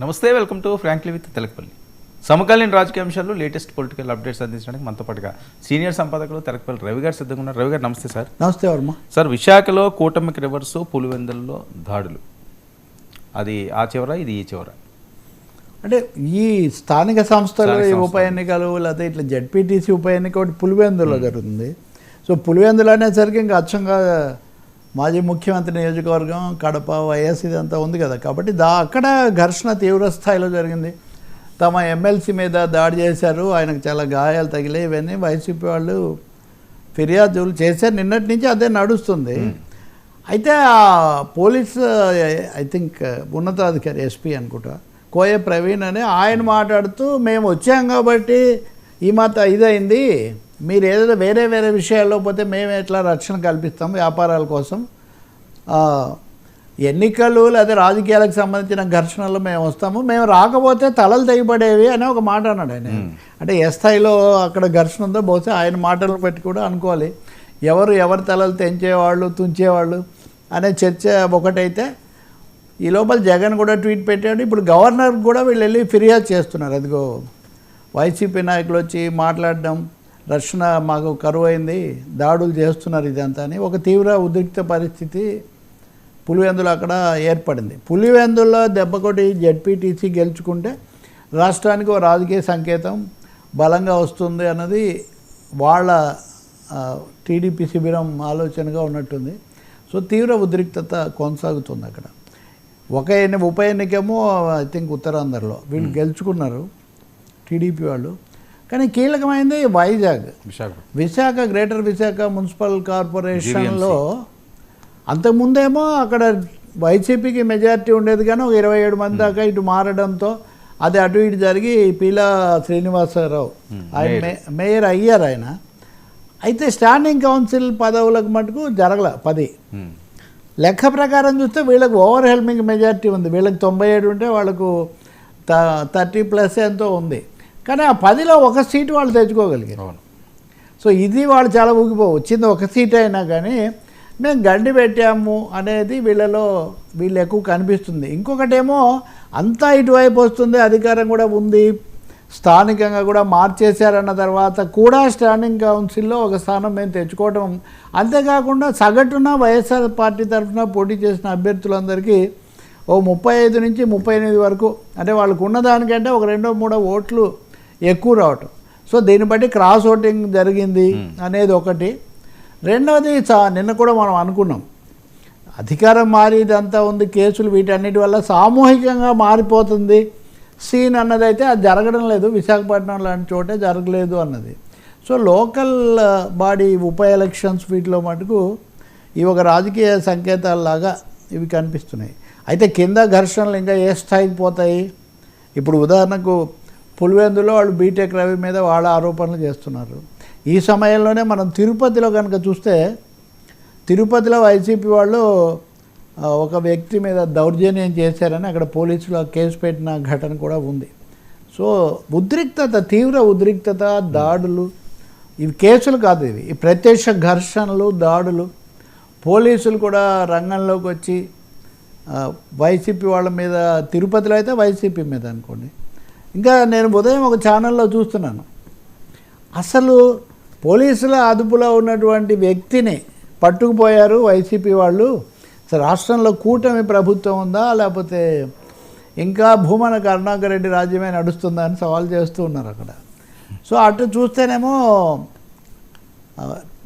నమస్తే welcome to frankly with Telakapalli. సమకాలీన రాజకీయ అంశాలు లేటెస్ట్ పొలిటికల్ అప్డేట్స్ అందించడానికి మనతో పాటుగా సీనియర్ సంపాదకులు తెలకపల్లి రవి గారు సిద్ధంగా ఉన్నారు. రవి గారు నమస్తే సార్. నమస్తే వర్మ. సార్ విశాఖలో కూటమికి రివర్స్ పులివెందుల్లో దాడులు. అది ఆ చివర ఇది ఈ చివర? అంటే ఈ స్థానిక సంస్థలు ఉప ఎన్నికలు లేకపోతే ఇట్లా జడ్పీటీసీ ఉప ఎన్నిక ఒకటి పులివెందులో జరుగుతుంది. సో పులివెందులు అనేసరికి ఇంకా అచ్చంగా మాజీ ముఖ్యమంత్రి నియోజకవర్గం కడప వైఎస్ ఇదంతా ఉంది కదా. కాబట్టి దా అక్కడ ఘర్షణ తీవ్ర స్థాయిలో జరిగింది. తమ ఎమ్మెల్సీ మీద దాడి చేశారు. ఆయనకు చాలా గాయాలు తగిలాయి. ఇవన్నీ వైసీపీ వాళ్ళు ఫిర్యాదులు చేశారు. నిన్నటి నుంచి అదే నడుస్తుంది. అయితే ఆ పోలీస్ ఐ థింక్ ఉన్నతాధికారి ఎస్పీ అనుకుంటా కోయ ప్రవీణ్ అని ఆయన మాట్లాడుతూ మేము వచ్చాం కాబట్టి ఈ మాత ఇదైంది. మీరు ఏదైనా వేరే వేరే విషయాల్లో పోతే మేము ఎట్లా రక్షణ కల్పిస్తాం వ్యాపారాల కోసం. ఎన్నికలు లేదా రాజకీయాలకు సంబంధించిన ఘర్షణలు మేము వస్తాము. మేము రాకపోతే తలలు తెగిపడేవి అని ఒక మాట అన్నాడు ఆయన. అంటే ఏ స్థాయిలో అక్కడ ఘర్షణ ఉందో బహుశా ఆయన మాటలు పెట్టి కూడా అనుకోవాలి. ఎవరు ఎవరి తలలు తెంచేవాళ్ళు తుంచేవాళ్ళు అనే చర్చ ఒకటైతే ఈ లోపల జగన్ కూడా ట్వీట్ పెట్టాడు. ఇప్పుడు గవర్నర్ కూడా వీళ్ళు వెళ్ళి ఫిర్యాదు చేస్తున్నారు. అదిగో వైసీపీ నాయకులు వచ్చి మాట్లాడడం రక్షణ మాకు కరువు అయింది దాడులు చేస్తున్నారు ఇదంతా అని ఒక తీవ్ర ఉద్రిక్త పరిస్థితి పులివెందులు అక్కడ ఏర్పడింది. పులివెందుల్లో దెబ్బకొట్టి జడ్పీటీసీ గెలుచుకుంటే రాష్ట్రానికి ఒక రాజకీయ సంకేతం బలంగా వస్తుంది అన్నది వాళ్ళ టీడీపీ శిబిరం ఆలోచనగా ఉన్నట్టుంది. సో తీవ్ర ఉద్రిక్తత కొనసాగుతుంది అక్కడ. ఒక ఎన్ని ఉప ఎన్నికేమో ఐ థింక్ ఉత్తరాంధ్రలో వీళ్ళు గెలుచుకున్నారు. టీడీపీ వాళ్ళు. కానీ కీలకమైనది వైజాగ్. విశాఖ. విశాఖ గ్రేటర్ విశాఖ మున్సిపల్ కార్పొరేషన్లో అంతకుముందేమో అక్కడ వైసీపీకి మెజారిటీ ఉండేది కానీ ఒక ఇరవై ఏడు మంది దాకా ఇటు మారడంతో అది అటు ఇటు జరిగి పీలా శ్రీనివాసరావు ఆయన మేయర్. అయ్యారు ఆయన. అయితే స్టాండింగ్ కౌన్సిల్ పదవులకు మటుకు జరగల పది. లెక్క ప్రకారం చూస్తే వీళ్ళకి ఓవర్ హెల్మింగ్ మెజారిటీ ఉంది. వీళ్ళకి తొంభై ఏడు ఉంటే వాళ్ళకు థర్టీ ప్లస్ ఎంతో ఉంది. కానీ ఆ పదిలో ఒక సీటు వాళ్ళు తెచ్చుకోగలిగారు. సో ఇది వాళ్ళు చాలా ఊగిపో వచ్చింది ఒక సీట్ అయినా కానీ మేము గండి పెట్టాము అనేది వీళ్ళలో వీళ్ళు ఎక్కువ కనిపిస్తుంది. ఇంకొకటేమో అంతా ఇటువైపు వస్తుంది అధికారం కూడా ఉంది. స్థానికంగా కూడా మార్చేశారన్న తర్వాత కూడా స్టాండింగ్ కౌన్సిల్లో ఒక స్థానం మేము తెచ్చుకోవడం అంతేకాకుండా సగటున వైఎస్ఆర్ పార్టీ తరఫున పోటీ చేసిన అభ్యర్థులందరికీ ఓ ముప్పై ఐదు నుంచి ముప్పై ఎనిమిది వరకు అంటే వాళ్ళకు ఉన్న దానికంటే ఒక రెండో మూడో ఓట్లు ఎక్కువ రావటం. సో దీన్ని బట్టి క్రాస్ ఓటింగ్ జరిగింది అనేది ఒకటి. రెండవది నిన్న కూడా మనం అనుకున్నాం. అధికారం మారి ఇదంతా ఉంది కేసులు వీటన్నిటి వల్ల సామూహికంగా మారిపోతుంది. సీన్ అన్నదైతే అది జరగడం లేదు విశాఖపట్నం లాంటి చోటే జరగలేదు అన్నది. సో లోకల్ బాడీ ఉప ఎలక్షన్స్ వీటిలో మటుకు ఇవి ఒక రాజకీయ సంకేతాలలాగా ఇవి కనిపిస్తున్నాయి. అయితే కింద ఘర్షణలు ఇంకా ఏ స్థాయికి పోతాయి? ఇప్పుడు ఉదాహరణకు పులివెందులో వాళ్ళు బీటెక్ రవి మీద వాళ్ళ ఆరోపణలు చేస్తున్నారు. ఈ సమయంలోనే మనం తిరుపతిలో కనుక చూస్తే తిరుపతిలో వైసీపీ వాళ్ళు ఒక వ్యక్తి మీద దౌర్జన్యం చేశారని అక్కడ పోలీసులు ఆ కేసు పెట్టిన ఘటన కూడా ఉంది. సో ఉద్రిక్తత తీవ్ర ఉద్రిక్తత దాడులు ఇవి కేసులు కాదు ఇవి. ఈ ప్రత్యక్ష ఘర్షణలు దాడులు పోలీసులు కూడా రంగంలోకి వచ్చి వైసీపీ వాళ్ళ మీద తిరుపతిలో అయితే వైసీపీ మీద అనుకోండి. ఇంకా నేను ఉదయం ఒక ఛానల్లో చూస్తున్నాను. అసలు పోలీసుల అదుపులో ఉన్నటువంటి వ్యక్తిని పట్టుకుపోయారు వైసీపీ వాళ్ళు. అసలు రాష్ట్రంలో కూటమి ప్రభుత్వం ఉందా లేకపోతే ఇంకా భూమన కరుణాకర్ రెడ్డి రాజ్యమే నడుస్తుందా అని సవాల్ చేస్తూ ఉన్నారు అక్కడ. సో అటు చూస్తేనేమో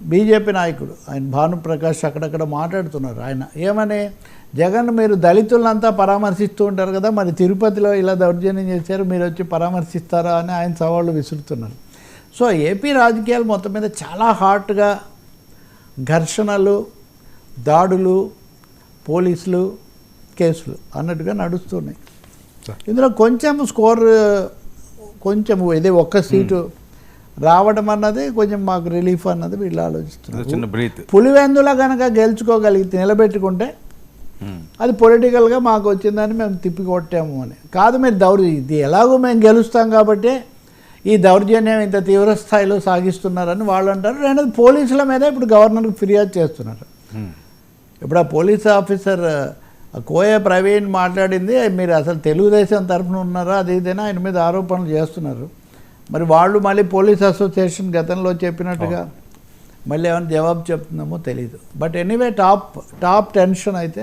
బీజేపీ నాయకుడు. ఆయన భానుప్రకాష్ అక్కడక్కడ మాట్లాడుతున్నారు. ఆయన ఏమని? జగన్ మీరు దళితులంతా పరామర్శిస్తూ ఉంటారు కదా మరి తిరుపతిలో ఇలా దౌర్జన్యం చేశారు మీరు వచ్చి పరామర్శిస్తారా అని ఆయన సవాళ్ళు విసురుతున్నారు. సో ఏపీ రాజకీయాలు మొత్తం మీద చాలా హాట్గా ఘర్షణలు దాడులు పోలీసులు కేసులు అన్నట్టుగా నడుస్తున్నాయి. ఇందులో కొంచెం స్కోర్ కొంచెం ఇది ఒక్క సీటు రావడం అన్నది కొంచెం మాకు రిలీఫ్ అన్నది వీళ్ళు ఆలోచిస్తున్నారు. పులివెందుల కనుక గెలుచుకోగలిగితే నిలబెట్టుకుంటే అది పొలిటికల్గా మాకు వచ్చిందని మేము తిప్పి కొట్టాము అని. కాదు మీరు దౌర్ ఇది ఎలాగో మేము గెలుస్తాం కాబట్టి ఈ దౌర్జన్యం ఇంత తీవ్ర స్థాయిలో సాగిస్తున్నారని వాళ్ళు అంటారు. రెండోది పోలీసుల మీద ఇప్పుడు గవర్నర్కి ఫిర్యాదు చేస్తున్నారు. ఇప్పుడు ఆ పోలీస్ ఆఫీసర్ కోయ ప్రవీణ్ మాట్లాడింది మీరు అసలు తెలుగుదేశం తరఫున ఉన్నారా అది ఇదేనా ఆయన మీద ఆరోపణలు చేస్తున్నారు. మరి వాళ్ళు మళ్ళీ పోలీస్ అసోసియేషన్ గతంలో చెప్పినట్టుగా మళ్ళీ ఏమైనా జవాబు చెప్తుందేమో తెలియదు but anyway top top tension అయితే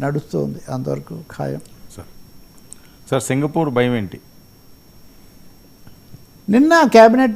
నడుస్తుంది అంతవరకు ఖాయం. సార్ సార్ సింగపూర్ భయం ఏంటి? నిన్న కేబినెట్